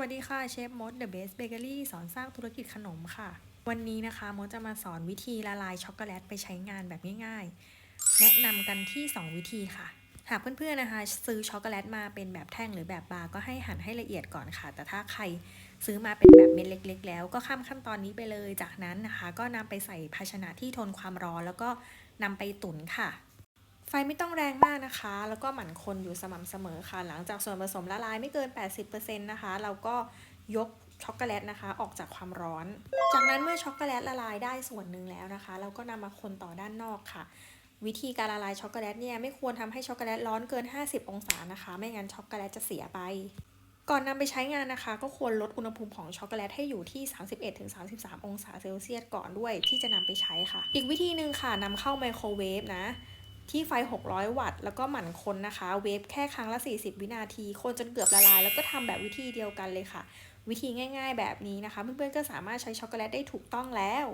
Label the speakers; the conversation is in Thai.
Speaker 1: วัสดีค่ะเชฟมด The Best Bakery สอนสร้างธุรกิจขนมค่ะ วันนี้นะคะมดจะมาสอนวิธีละลายช็อกโกแลตไปใช้งานแบบง่ายๆ แนะนำกันที่ 2 วิธีค่ะ หากเพื่อนๆนะคะ ซื้อช็อกโกแลตมาเป็นแบบแท่งหรือแบบบาร์ก็ให้หั่นให้ละเอียดก่อนค่ะ แต่ถ้าใครซื้อมาเป็นแบบเม็ดเล็ก ๆ แล้วก็ข้ามขั้นตอนนี้ไปเลย จากนั้นนะคะ ก็นำไปใส่ภาชนะที่ทนความร้อน แล้วก็นำไปตุ๋นค่ะ ฟไม่ต้องแรงมากนะคะ แล้วก็หมั่นคนอยู่สม่ำเสมอค่ะ หลังจากส่วนผสมละลายไม่เกิน 80%นะคะ เราก็ยกช็อกโกแลตนะคะ ออกจากความร้อน จากนั้นเมื่อช็อกโกแลตละลายได้ส่วนหนึ่งแล้วนะคะ เราก็นำมาคนต่อด้านนอกค่ะ วิธีการละลายช็อกโกแลตเนี่ยไม่ควรทำให้ช็อกโกแลตร้อนเกิน 50 องศานะคะ ไม่งั้นช็อกโกแลตจะเสียไป ก่อนนำไปใช้งานนะคะ ก็ควรลดอุณหภูมิของช็อกโกแลตให้อยู่ที่ 31-33 องศาเซลเซียสก่อนด้วยที่จะนำไปใช้ค่ะ อีกวิธีหนึ่งค่ะนำเข้าไมโครเวฟนะ ที่ไฟ 600 วัตต์ แล้วก็หมั่นคนนะคะ เวฟแค่ครั้งละ 40 วินาที คนจนเกือบละลาย แล้วก็ทำแบบวิธีเดียวกันเลยค่ะ วิธีง่าย ๆ แบบนี้นะคะ เพื่อนๆก็สามารถใช้ช็อกโกแลตได้ถูกต้องแล้ว